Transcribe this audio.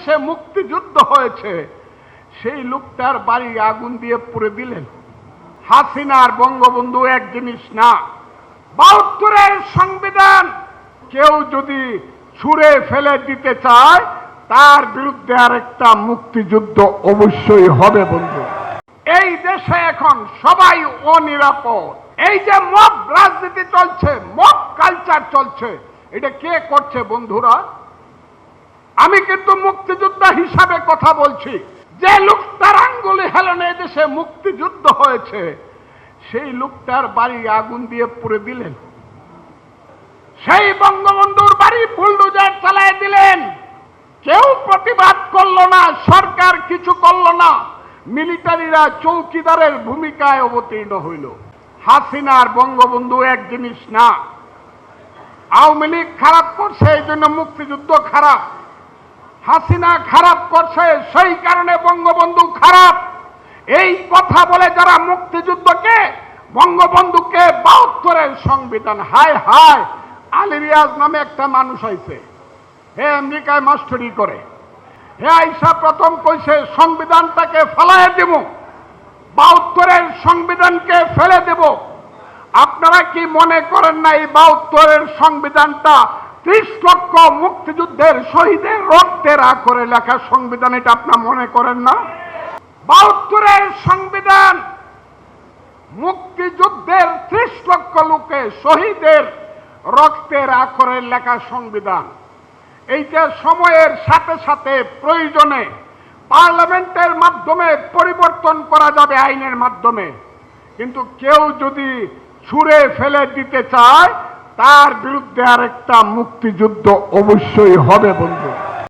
দেশে মুক্তিযুদ্ধ হয়েছে। সেই লোকটার বাড়ি আগুন দিয়ে পুড়ে দিলেন। হাসিনার বঙ্গবন্ধু এক জিনিস না, বাহাত্তরের সংবিধান। কেউ যদি ছুঁড়ে ফেলে দিতে চায়, তার বিরুদ্ধে আরেকটা মুক্তিযুদ্ধ অবশ্যই হবে, বন্ধু। এই দেশে এখন সবাই অনিরাপদ। এই যে মব রাজনীতি চলছে, মব কালচার চলছে, এটা কে করছে, বন্ধুরা? আমি কিন্তু মুক্তিযোদ্ধা হিসাবে কথা বলছি। যে লোকটার আঙ্গুলি হেলনে দেশে মুক্তিযুদ্ধ হয়েছে, সেই লোকটার বাড়ি আগুন দিয়ে পুড়ে দিলেন। সেই বঙ্গবন্ধুর বাড়ি বুলডোজার চালায় দিলেন। কেউ প্রতিবাদ করল না, সরকার কিছু করল না। মিলিটারিরা চৌকিদারের ভূমিকায় অবতীর্ণ হইল। হাসিনার বঙ্গবন্ধু এক জিনিস না। আওয়ামী লীগ খারাপ করছে এই জন্য মুক্তিযুদ্ধ খারাপ। হাসিনা খারাপ করছে, সেই কারণে বঙ্গবন্ধু খারাপ। এই কথা বলে যারা মুক্তিযুদ্ধকে, বঙ্গবন্ধুকে বাহাত্তরের সংবিধান, হায় হায়, আলী রিয়াজ নামে একটা মানুষ হয়েছে হে আমেরিকায় মাস্টারি করে। হে আইসা প্রথম কইছে, সংবিধানটাকে ফেলায় দেব বাহাত্তরের সংবিধানকে ফেলে দেব। আপনারা কি মনে করেন না এই বাহাত্তরের সংবিধানটা ত্রিশ লক্ষ মুক্তিযুদ্ধের শহীদের রক্তের আকরে লেখা সংবিধান, এটা আপনার মনে করেন না? বাহাত্তরের সংবিধান, মুক্তিযুদ্ধের ত্রিশ লক্ষ লোকে শহীদের রক্তের আখরে লেখা সংবিধান। এইটা সময়ের সাথে সাথে প্রয়োজনে পার্লামেন্টের মাধ্যমে পরিবর্তন করা যাবে আইনের মাধ্যমে। কিন্তু কেউ যদি ছুঁড়ে ফেলে দিতে চায় তার বিরুদ্ধে আরেকটা মুক্তিযুদ্ধ অবশ্যই হবে বন্ধু।